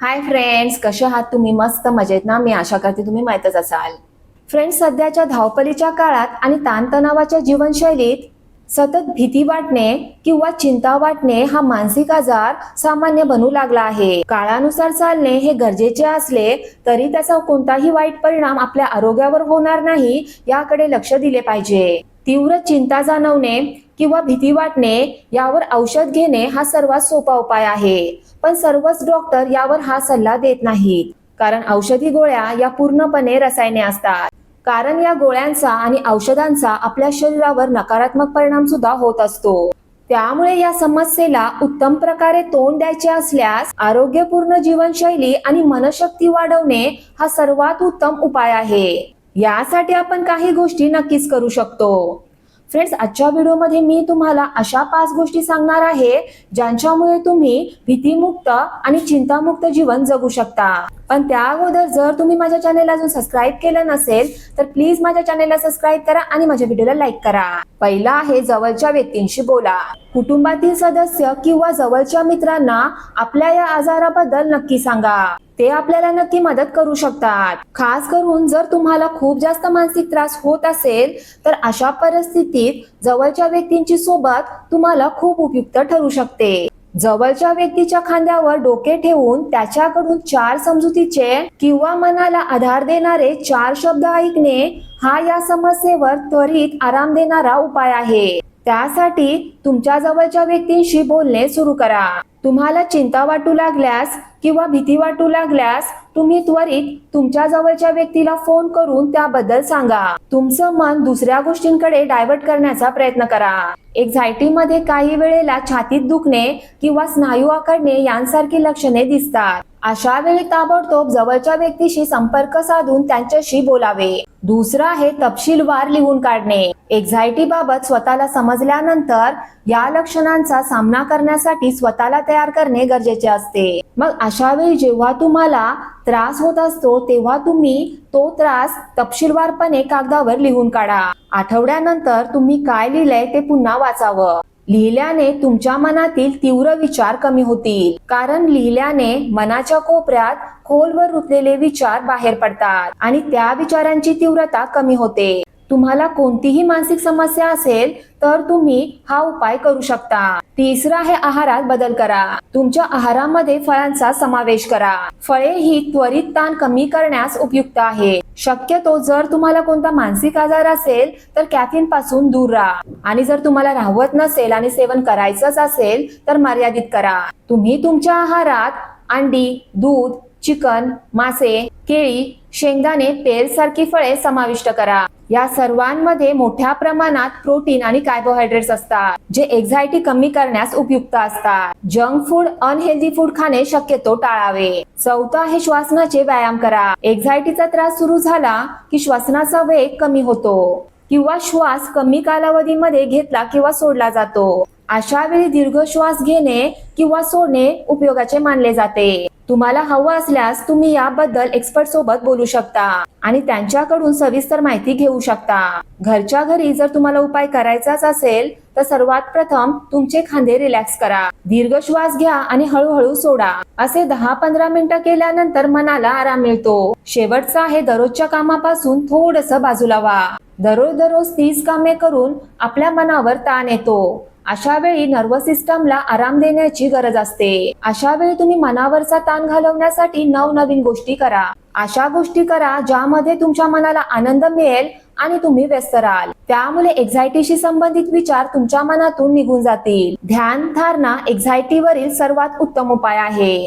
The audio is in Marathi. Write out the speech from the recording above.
हाय फ्रेंड्स कसे आहात तुम्ही? मस्त मजेत ना? मी आशा करते तुम्ही माहीतच असाल. फ्रेंड्स सध्याच्या धावपलीच्या काळात आणि ताणतणावाच्या जीवनशैलीत सतत भीती वाटणे किंवा चिंता वाटणे हा मानसिक आजार सामान्य बनू लागला आहे. काळानुसार चालणे हे गरजेचे असले तरी त्याचा कोणताही वाईट परिणाम आपल्या आरोग्यावर होणार नाही याकडे लक्ष दिले पाहिजे. तीव्र चिंता जाणवणे किंवा भीती वाटणे यावर औषध घेणे हा सर्वात सोपा उपाय आहे. पण सर्वच डॉक्टर यावर हा सल्ला देत नाहीत. कारण औषधी गोळ्या या पूर्णपणे रसायने असतात. कारण या गोळ्यांचा आणि औषधांचा आपल्या शरीरावर नकारात्मक परिणाम सुद्धा होत असतो. त्यामुळे या समस्येला उत्तम प्रकारे तोंड द्यायचे असल्यास आरोग्यपूर्ण जीवनशैली आणि मनशक्ती वाढवणे हा सर्वात उत्तम उपाय आहे. यासाठी आपण काही गोष्टी नक्कीच करू शकतो. फ्रेंड्स आजच्या व्हिडिओमध्ये मी तुम्हाला अशा पाच गोष्टी सांगणार आहे ज्यांच्यामुळे तुम्ही भीतीमुक्त आणि चिंतामुक्त जीवन जगू शकता. पण त्या अगोदर जर तुम्ही माझ्या चॅनेलला अजून सबस्क्राईब केलं नसेल तर प्लीज माझ्या चॅनेलला सबस्क्राईब करा आणि माझ्या व्हिडिओला लाईक करा. पहिला आहे जवळच्या व्यक्तींशी बोला. कुटुंबातील सदस्य किंवा जवळच्या मित्रांना आपल्या या आजाराबद्दल नक्की सांगा. ते आपल्याला नक्की मदत करू शकतात. खास करून जर तुम्हाला खूप जास्त मानसिक त्रास होत असेल तर अशा परिस्थितीत जवळच्या व्यक्तींची सोबत तुम्हाला खूप उपयुक्त ठरू शकते. जवळच्या व्यक्तीच्या खांद्यावर डोके ठेवून त्याच्याकडून चार समजुतीचे किंवा मनाला आधार देणारे चार शब्द ऐकणे हा या समस्येवर त्वरित आराम देणारा उपाय आहे. त्यासाठी तुमच्या जवळच्या व्यक्तींशी बोलणे सुरू करा. तुम्हाला चिंता वाटू लागल्यास किंवा भीती वाटू लागल्यास तुम्ही त्वरित तुमच्या जवळच्या व्यक्तीला फोन करून त्याबद्दल सांगा. तुमचं मन दुसऱ्या गोष्टींकडे डायव्हर्ट करण्याचा प्रयत्न करा. एक्झायटी मध्ये काही वेळेला छातीत दुखणे किंवा स्नायू आकडणे यांसारखी लक्षणे दिसतात. अशा वेळी ताबडतोब जवळच्या व्यक्तीशी संपर्क साधून त्यांच्याशी बोलावे. दुसरं आहे तपशीलवार लिहून काढणे. एक्झायटी बाबत स्वतःला समजल्यानंतर या लक्षणांचा सामना करण्यासाठी स्वतःला तयार करणे गरजेचे असते. मग अशा वेळी जेव्हा तुम्हाला त्रास होत असतो तेव्हा तुम्ही तो त्रास तपशीलवारपणे कागदावर लिहून काढा. आठवड्यानंतर तुम्ही काय लिहिलंय ते पुन्हा वाचावं. लिहिल्याने तुमच्या मनातील तीव्र विचार कमी होतील. कारण लिहिल्याने मनाच्या कोपऱ्यात खोलवर रुतलेले विचार बाहेर पडतात आणि त्या विचारांची तीव्रता कमी होते. तुम्हाला कोणतीही मानसिक समस्या असेल तर तुम्ही हा उपाय करू शकता. तिसरा आहे आहारात बदल करा. तुमच्या आहारामध्ये फळांचा समावेश करा. फळे ही त्वरित ताण कमी करण्यास उपयुक्त आहे. शक्यतो जर तुम्हाला कोणता मानसिक आजार असेल तर कॅफिनपासून दूर राहा. आणि जर तुम्हाला राहवत नसेल आणि सेवन करायचंच असेल तर मर्यादित करा. तुम्ही तुमच्या आहारात अंडी दूध चिकन मासे केळी शेंगदाणे पेर सारखी फळे समाविष्ट करा. या सर्वांमध्ये मोठ्या प्रमाणात प्रोटीन आणि कार्बोहायड्रेट्स असतात जे एक्झायटी कमी करण्यास उपयुक्त असतात. जंक फूड अनहेल्दी फूड खाणे शक्यतो टाळावे. चौथा आहे श्वासनाचे व्यायाम करा. एक्झायटीचा त्रास सुरू झाला की श्वासनाचा वेग कमी होतो किंवा श्वास कमी कालावधीमध्ये घेतला किंवा सोडला जातो. अशा वेळी दीर्घ श्वास घेणे किंवा सोडणे उपयोगाचे मानले जाते. तुम्हाला हवं असल्यास तुम्ही याबद्दल एक्सपर्ट सोबत बोलू शकता आणि त्यांच्याकडून सविस्तर माहिती घेऊ शकता. घरच्या घरी जर तुम्हाला उपाय करायचाच असेल तर सर्वात प्रथम तुमचे खांदे रिलॅक्स करा. दीर्घ श्वास घ्या आणि हळूहळू सोडा. असे दहा पंधरा मिनिटं केल्यानंतर मनाला आराम मिळतो. शेवटचा आहे दररोजच्या कामापासून थोडस बाजूला वा दररोज दररोज तीच कामे करून आपल्या मनावर ताण येतो. अशा वेळी नर्वस सिस्टमला आराम देण्याची गरज असते. अशा वेळी तुम्ही मनावरचा ताण घालवण्यासाठी नवनवीन गोष्टी करा. अशा गोष्टी करा ज्यामध्ये तुमच्या मनाला आनंद मिळेल आणि तुम्ही व्यस्त राहाल. त्यामुळे एक्झायटीशी संबंधित विचार तुमच्या मनातून निघून जातील. ध्यान धारणा एक्झायटीवरील सर्वात उत्तम उपाय आहे.